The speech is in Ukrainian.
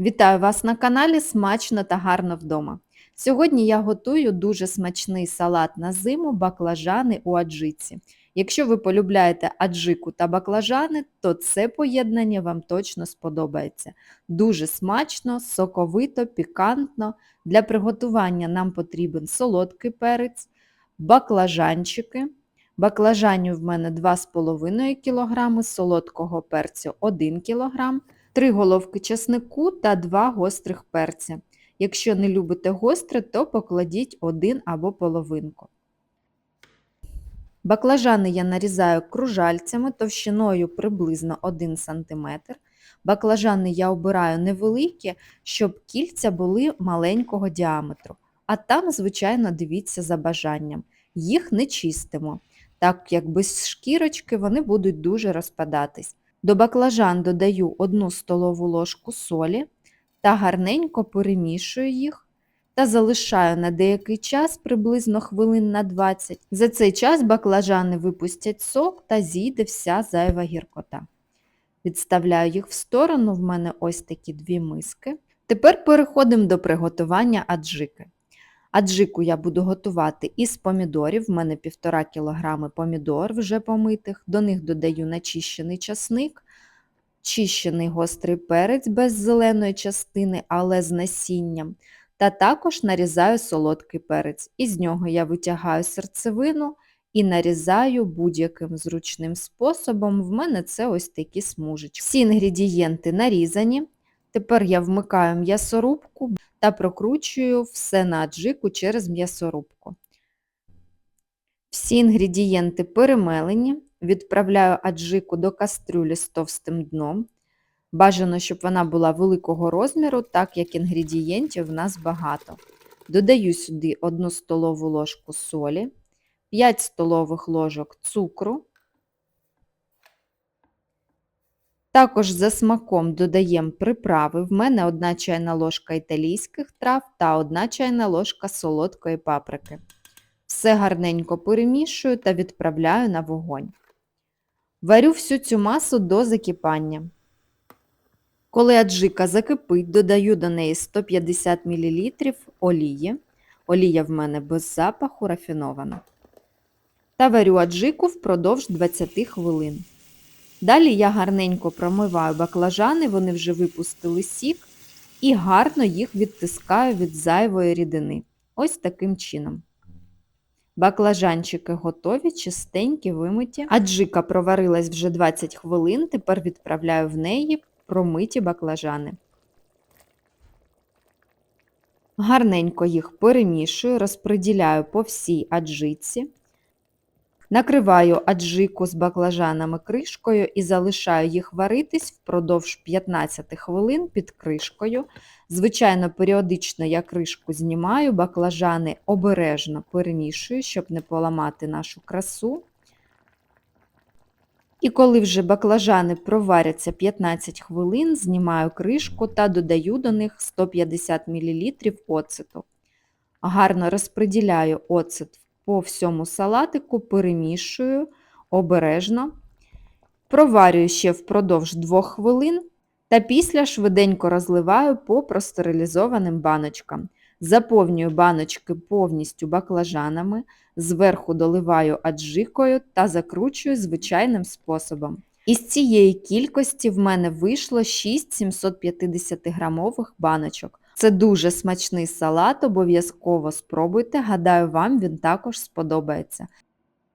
Вітаю вас на каналі Смачно та гарно вдома. Сьогодні я готую дуже смачний салат на зиму баклажани у аджиці. Якщо ви полюбляєте аджику та баклажани, то це поєднання вам точно сподобається. Дуже смачно, соковито, пікантно. Для приготування нам потрібен солодкий перець, баклажанчики. Баклажанів в мене 2,5 кг, солодкого перцю 1 кг. 3 головки чеснику та 2 гострих перця. Якщо не любите гостре, то покладіть один або половинку. Баклажани я нарізаю кружальцями товщиною приблизно 1 см. Баклажани я обираю невеликі, щоб кільця були маленького діаметру. А там, звичайно, дивіться за бажанням. Їх не чистимо, так як без шкірочки вони будуть дуже розпадатись. До баклажан додаю 1 столову ложку солі та гарненько перемішую їх та залишаю на деякий час, приблизно хвилин на 20. За цей час баклажани випустять сок та зійде вся зайва гіркота. Відставляю їх в сторону, в мене ось такі дві миски. Тепер переходимо до приготування аджики. Аджику я буду готувати із помідорів, в мене 1,5 кг помідор вже помитих, до них додаю начищений часник, чищений гострий перець без зеленої частини, але з насінням. Та також нарізаю солодкий перець. Із нього я витягаю серцевину і нарізаю будь-яким зручним способом. В мене це ось такі смужечки. Всі інгредієнти нарізані. Тепер я вмикаю м'ясорубку та прокручую все на аджику через м'ясорубку. Всі інгредієнти перемелені, відправляю аджику до кастрюлі з товстим дном. Бажано, щоб вона була великого розміру, так як інгредієнтів в нас багато. Додаю сюди 1 столову ложку солі, 5 столових ложок цукру. Також за смаком додаємо приправи. В мене 1 чайна ложка італійських трав та 1 чайна ложка солодкої паприки. Все гарненько перемішую та відправляю на вогонь. Варю всю цю масу до закипання. Коли аджика закипить, додаю до неї 150 мл олії. Олія в мене без запаху рафінована. Та варю аджику впродовж 20 хвилин. Далі я гарненько промиваю баклажани, вони вже випустили сік, і гарно їх відтискаю від зайвої рідини. Ось таким чином. Баклажанчики готові, чистенькі, вимиті. Аджика проварилась вже 20 хвилин, тепер відправляю в неї промиті баклажани. Гарненько їх перемішую, розподіляю по всій аджиці. Накриваю аджику з баклажанами кришкою і залишаю їх варитись впродовж 15 хвилин під кришкою. Звичайно, періодично я кришку знімаю, баклажани обережно перемішую, щоб не поламати нашу красу. І коли вже баклажани проваряться 15 хвилин, знімаю кришку та додаю до них 150 мл оцету. Гарно розподіляю оцет по всьому салатику, перемішую обережно, проварюю ще впродовж 2 хвилин та після швиденько розливаю по простерилізованим баночкам. Заповнюю баночки повністю баклажанами, зверху доливаю аджикою та закручую звичайним способом. Із цієї кількості в мене вийшло 6 750 грамових баночок. Це дуже смачний салат, обов'язково спробуйте, гадаю, вам він також сподобається.